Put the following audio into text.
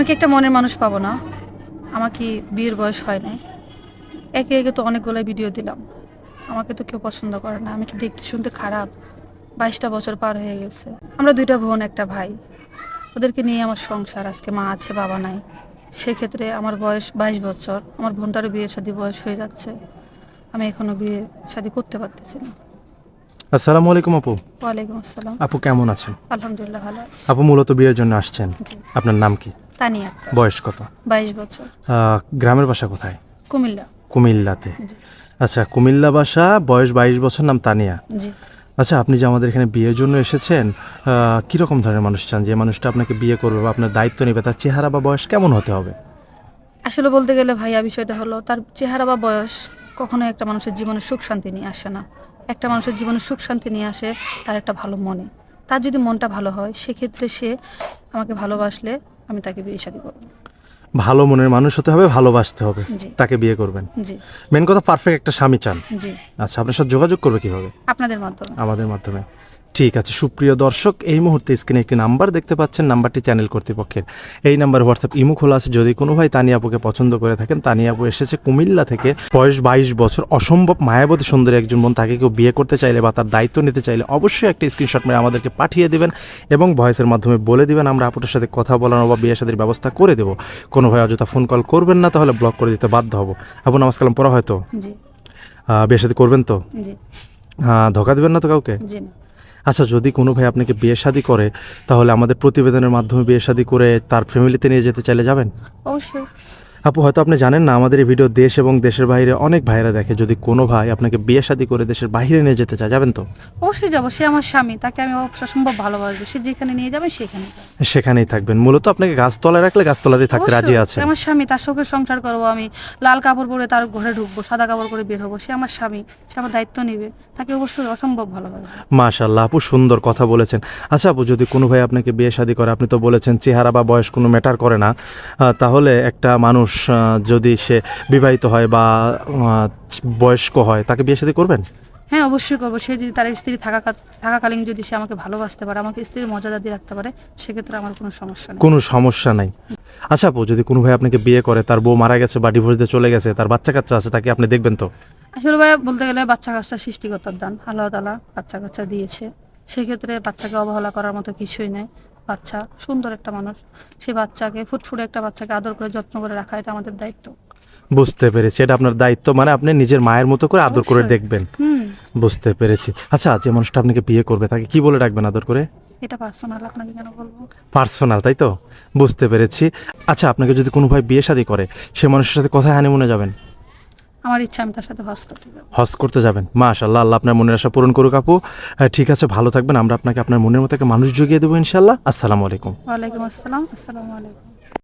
আমি কি একটা মনের মানুষ পাবো না? আমার কি বিয়ের বয়স হয় নাই? একে একে তো অনেকগুলো ভিডিও দিলাম। আমাকে তো কেউ পছন্দ করে না। আমি কি দেখতে শুনতে খারাপ? বাইশটা বছর পার হয়ে গেছে। আমরা দুইটা বোন একটা ভাই। ওদেরকে নিয়ে আমার সংসার আজকে মা আছে বাবা নাই। সেক্ষেত্রে আমার বয়স বাইশ বছর। আমার বোনটারও বিয়ের শাদী বয়স হয়ে যাচ্ছে। আমি এখনও বিয়ে শাদী করতে পারতেছি না। আসসালামু আলাইকুম আপু। ওয়ালাইকুম আসসালাম। আপু কেমন আছেন? আলহামদুলিল্লাহ ভালো আছি। আপু মূলত বিয়ের জন্য আসছেন। আপনার নাম কি? তানি আক্তার বয়স কত? বাইশ বছর। গ্রামের বাসা কোথায়? কুমিল্লা। কুমিল্লাতে। আচ্ছা কুমিল্লা বাসা বয়স বাইশ বছর নাম তানিয়া। জি। আচ্ছা আপনি যে আমাদের এখানে বিয়ের জন্য এসেছেন কীরকম ধরনের মানুষ চান? যে মানুষটা আপনাকে বিয়ে করবে বা আপনার দায়িত্ব নেবে তার চেহারা বা বয়স কেমন হতে হবে? আসলে বলতে গেলে ভাইয়া বিষয়টা হলো তার চেহারা বা বয়স কখনো একটা মানুষের জীবনে সুখ শান্তি নিয়ে আসে না। একটা মানুষের জীবনে সুখ শান্তি নিয়ে আসে তার একটা ভালো মনে। তার যদি মনটা ভালো হয় সেক্ষেত্রে সে আমাকে ভালোবাসলে আমি তাকে বিয়ে শাদী করব। ভালো মনের মানুষ হতে হবে ভালোবাসতে হবে। জি। তাকে বিয়ে করবেন। জি। মেন কথা পারফেক্ট একটা স্বামী চান। জি। আচ্ছা আপনার সাথে যোগাযোগ করবে কীভাবে? আপনাদের মাধ্যমে। আমাদের মাধ্যমে। ঠিক আছে সুপ্রিয় দর্শক এই মুহূর্তে স্ক্রিনে একটি নাম্বার দেখতে পাচ্ছেন নাম্বারটি চ্যানেল কর্তৃপক্ষের। এই নাম্বার হোয়াটসঅ্যাপ ইমো খোলা আছে। যদি কোনো ভাই তানিয়া আপুকে পছন্দ করে থাকেন তানিয়া আপু এসেছে কুমিল্লা থেকে। বয়স বাইশ বছর অসম্ভব মায়াবতী সুন্দরী একজন বোন। তাকে কেউ বিয়ে করতে চাইলে বা তার দায়িত্ব নিতে চাইলে অবশ্যই একটা স্ক্রিনশট মেরে আমাদেরকে পাঠিয়ে দেবেন এবং ভয়েসের মাধ্যমে বলে দিবেন আমরা আপুটার সাথে কথা বলানো বা বিয়ে সাদের ব্যবস্থা করে দেবো। কোনো ভাই অযথা ফোন কল করবেন না তাহলে ব্লক করে দিতে বাধ্য হব। আপু নামাজ কালাম পড়া হয়তো বিয়ে সাথে করবেন তো? ধোকা দেবেন না তো কাউকে? আচ্ছা যদি কোনো ভাই আপনাকে বিয়ে শাদী করে, তাহলে আমাদের প্রতিবেদনের মাধ্যমে বিয়ে শাদী করে তার ফ্যামিলিতে নিয়ে যেতে চাইলে যাবেন? অবশ্যই। আপু হয়তো আপনি জানেন না আমাদের এই ভিডিও দেশ এবং দেশের বাইরে অনেক ভাইরা দেখে যদি কোনো ভাই আপনাকে বিয়ে শাদী করে দেশের বাইরে নিয়ে যেতে চায় যাবেন তো? অবশ্যই যাব সে আমার স্বামী তাকে আমি অসম্ভব ভালোবাসবো সে যেখানে নিয়ে যাবে সেখানে সেখানেই থাকবেন। মূলত আপনাকে গাছতলায় রাখলে গাছতলাতেই থাকতে রাজি আছে। আমার স্বামী তার সঙ্গে সংসার করব আমি লাল কাপড় পরে তার ঘরে ঢুকবো সাদা কাপড় পরে বের হব সে আমার স্বামী সে আমার দায়িত্ব নেবে তাকে অবশ্যই অসম্ভব ভালোবাসবে। মাশাল্লাহ আপু সুন্দর কথা বলেছেন। আচ্ছা আপু যদি কোনো ভাই আপনাকে বিয়ে শাদী করে আপনি তো বলেছেন চেহারা বা বয়স কোনো ম্যাটার করে না তাহলে একটা মানুষ আহ, যদি সে বিবাহিত হয় বা বয়স্ক হয় তাকে বিয়ে শাদী করবেন? হ্যাঁ অবশ্যই করব। সে যদি তার স্ত্রী থাকা থাকাকালীন যদি সে আমাকে ভালোবাসতে পারে আমাকে স্ত্রীর মর্যাদা দিয়ে রাখতে পারে সেক্ষেত্রে আমার কোনো সমস্যা নেই। কোনো সমস্যা নাই। আচ্ছা আপু যদি কোনো ভাই আপনাকে বিয়ে করে তার বউ মারা গেছে বা ডিভোর্স দিয়ে চলে গেছে তার বাচ্চা কাচ্চা আছে তাকে আপনি দেখবেন তো? আসলে ভাই বলতে গেলে বাচ্চা কাচ্চা সৃষ্টিকর্তার দান। আল্লাহ তালা বাচ্চা কাচ্চা দিয়েছে। সেক্ষেত্রে বাচ্চাকে অবহেলা করার মতো কিছুই নেই। বাচ্চা সুন্দর একটা মানুষ। সে বাচ্চাকে ফুটফুটে একটা বাচ্চাকে আদর করে যত্ন করে রাখা এটা আমাদের দায়িত্ব। বুঝতে পেরেছি এটা আপনার দায়িত্ব মানে আপনি নিজের মায়ের মতো করে আদর করে দেখবেন। বুঝতে পেরেছি। আচ্ছা যে মানুষটা আপনাকে বিয়ে করবে তাকে কি বলে ডাকবেন আদর করে? এটা পার্সোনাল আপনাকে কেন বলব? পার্সোনাল তাই তো? বুঝতে পেরেছি। আচ্ছা আপনাকে যদি কোনো ভাই বিয়ে শাদী করে সে মানুষের সাথে কোথায় হানিমুনে যাবেন? আমার ইচ্ছা আমি তার সাথে হজ করতে যাব। হজ করতে যাবেন। মাশাল্লাহ আল্লাহ আপনার মনের আশা পূরণ করুক আপু। ঠিক আছে ভালো থাকবেন। আমরা আপনাকে আপনার মনের মতো একটা মানুষ জুগিয়ে দেবো ইনশাল্লাহ আসসালামু আলাইকুম। ওয়ালাইকুম আসসালাম। আসসালামু আলাইকুম।